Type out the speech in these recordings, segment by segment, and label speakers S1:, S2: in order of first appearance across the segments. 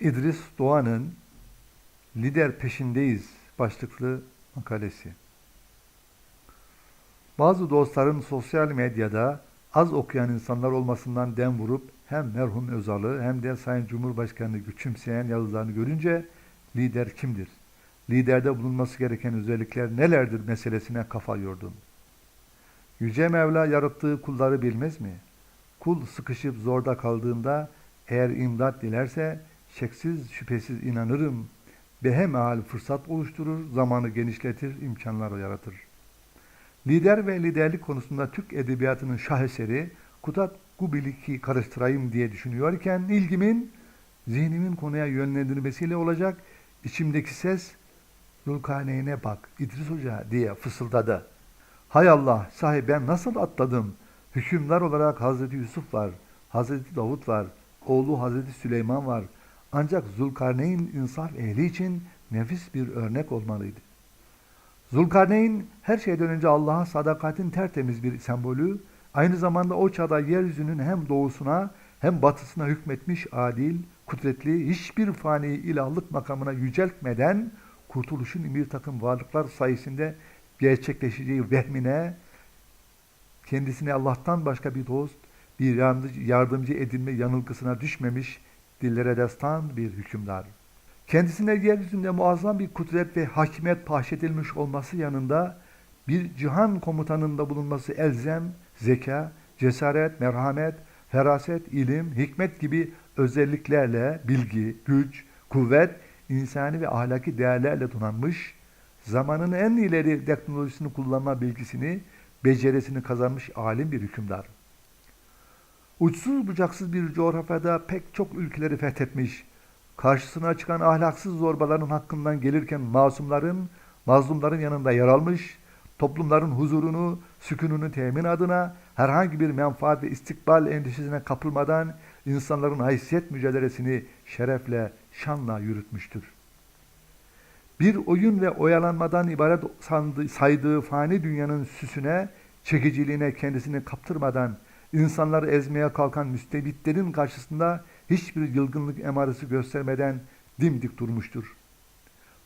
S1: İdris Doğan'ın Lider Peşindeyiz başlıklı makalesi. Bazı dostların sosyal medyada az okuyan insanlar olmasından dem vurup hem merhum Özal'ı hem de Sayın Cumhurbaşkanı'nı küçümseyen yazılarını görünce lider kimdir? Liderde bulunması gereken özellikler nelerdir meselesine kafa yordum. Yüce Mevla yarattığı kulları bilmez mi? Kul sıkışıp zorda kaldığında eğer imdat dilerse şeksiz şüphesiz inanırım. Behemahal fırsat oluşturur, zamanı genişletir, imkanlar yaratır. Lider ve liderlik konusunda Türk edebiyatının şaheseri Kutat Gubilik'i karıştırayım diye düşünüyorken ilgimin zihnimin konuya yönlendirmesiyle olacak içimdeki ses Zulkarneyn'e bak İdris Hoca diye fısıldadı. Hay Allah sahi ben nasıl atladım? Hükümdar olarak Hazreti Yusuf var, Hazreti Davut var, oğlu Hazreti Süleyman var. Ancak Zulkarneyn insaf ehli için nefis bir örnek olmalıydı. Zulkarneyn her şeyden önce Allah'a sadakatin tertemiz bir sembolü, aynı zamanda o çağda yeryüzünün hem doğusuna hem batısına hükmetmiş adil, kudretli, hiçbir fani ilahlık makamına yüceltmeden kurtuluşun bir takım varlıklar sayesinde gerçekleşeceği vehmine, kendisine Allah'tan başka bir dost, bir yardımcı, edinme yanılgısına düşmemiş dillere destan bir hükümdar. Kendisine yeryüzünde muazzam bir kudret ve hakimiyet bahşedilmiş olması yanında bir cihan komutanında bulunması elzem, zeka, cesaret, merhamet, feraset, ilim, hikmet gibi özelliklerle bilgi, güç, kuvvet, insani ve ahlaki değerlerle donanmış, zamanın en ileri teknolojisini kullanma bilgisini, becerisini kazanmış alim bir hükümdar. Uçsuz bucaksız bir coğrafyada pek çok ülkeleri fethetmiş, karşısına çıkan ahlaksız zorbaların hakkından gelirken masumların, mazlumların yanında yer almış, toplumların huzurunu, sükununu temin adına herhangi bir menfaat ve istikbal endişesine kapılmadan insanların haysiyet mücadelesini şerefle, şanla yürütmüştür. Bir oyun ve oyalanmadan ibaret sandığı, saydığı fani dünyanın süsüne, çekiciliğine kendisini kaptırmadan insanları ezmeye kalkan müstebitlerin karşısında hiçbir yılgınlık emaresi göstermeden dimdik durmuştur.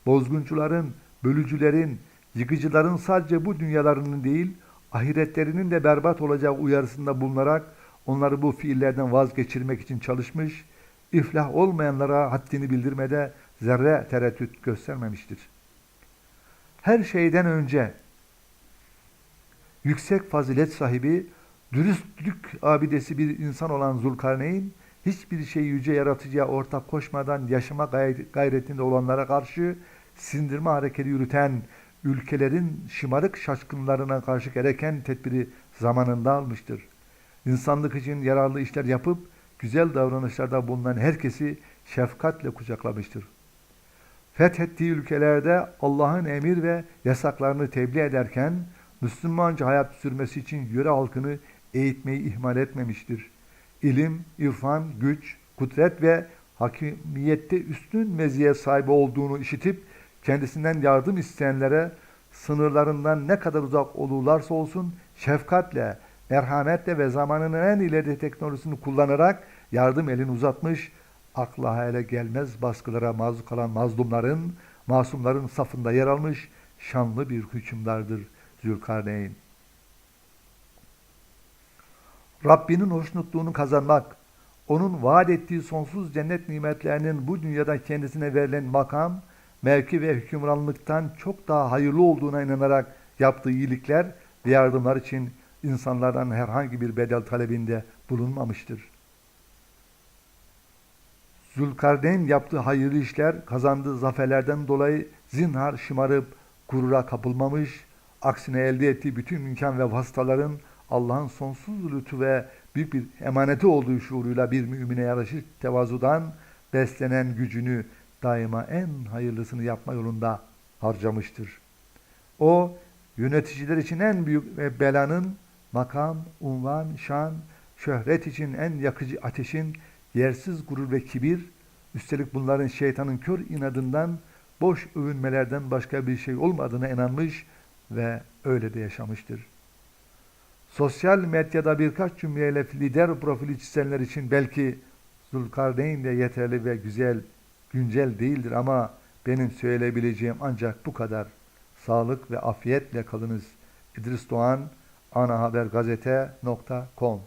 S1: Bozguncuların, bölücülerin, yıkıcıların sadece bu dünyalarının değil, ahiretlerinin de berbat olacağı uyarısında bulunarak onları bu fiillerden vazgeçirmek için çalışmış, iflah olmayanlara haddini bildirmede zerre tereddüt göstermemiştir. Her şeyden önce yüksek fazilet sahibi, dürüstlük abidesi bir insan olan Zulkarneyn, hiçbir şey yüce yaratıcıya ortak koşmadan yaşama gayretinde olanlara karşı sindirme hareketi yürüten ülkelerin şımarık şaşkınlarına karşı gereken tedbiri zamanında almıştır. İnsanlık için yararlı işler yapıp güzel davranışlarda bulunan herkesi şefkatle kucaklamıştır. Fethettiği ülkelerde Allah'ın emir ve yasaklarını tebliğ ederken Müslümanca hayat sürmesi için yöre halkını eğitmeyi ihmal etmemiştir. İlim, irfan, güç, kudret ve hakimiyette üstün meziye sahibi olduğunu işitip kendisinden yardım isteyenlere sınırlarından ne kadar uzak olurlarsa olsun şefkatle, merhametle ve zamanının en ileri teknolojisini kullanarak yardım elini uzatmış, akla hayale gelmez baskılara maruz kalan mazlumların, masumların safında yer almış şanlı bir hükümdardır Zülkarneyn. Rabbinin hoşnutluğunu kazanmak, onun vaat ettiği sonsuz cennet nimetlerinin bu dünyada kendisine verilen makam, mevki ve hükümranlıktan çok daha hayırlı olduğuna inanarak yaptığı iyilikler ve yardımlar için insanlardan herhangi bir bedel talebinde bulunmamıştır. Zülkarneyn yaptığı hayırlı işler, kazandığı zaferlerden dolayı zinhar şımarıp gurura kapılmamış, aksine elde ettiği bütün imkan ve vasıtaların Allah'ın sonsuz lütfu ve büyük bir emaneti olduğu şuuruyla bir mümine yaraşır tevazudan beslenen gücünü daima en hayırlısını yapma yolunda harcamıştır. O yöneticiler için en büyük belanın makam, unvan, şan, şöhret için en yakıcı ateşin yersiz gurur ve kibir, üstelik bunların şeytanın kör inadından boş övünmelerden başka bir şey olmadığına inanmış ve öyle de yaşamıştır. Sosyal medyada birkaç cümleyle lider profili çizenler için belki Zulkarneyn de yeterli ve güzel güncel değildir ama benim söyleyebileceğim ancak bu kadar. Sağlık ve afiyetle kalınız. İdris Doğan, anahabergazete.com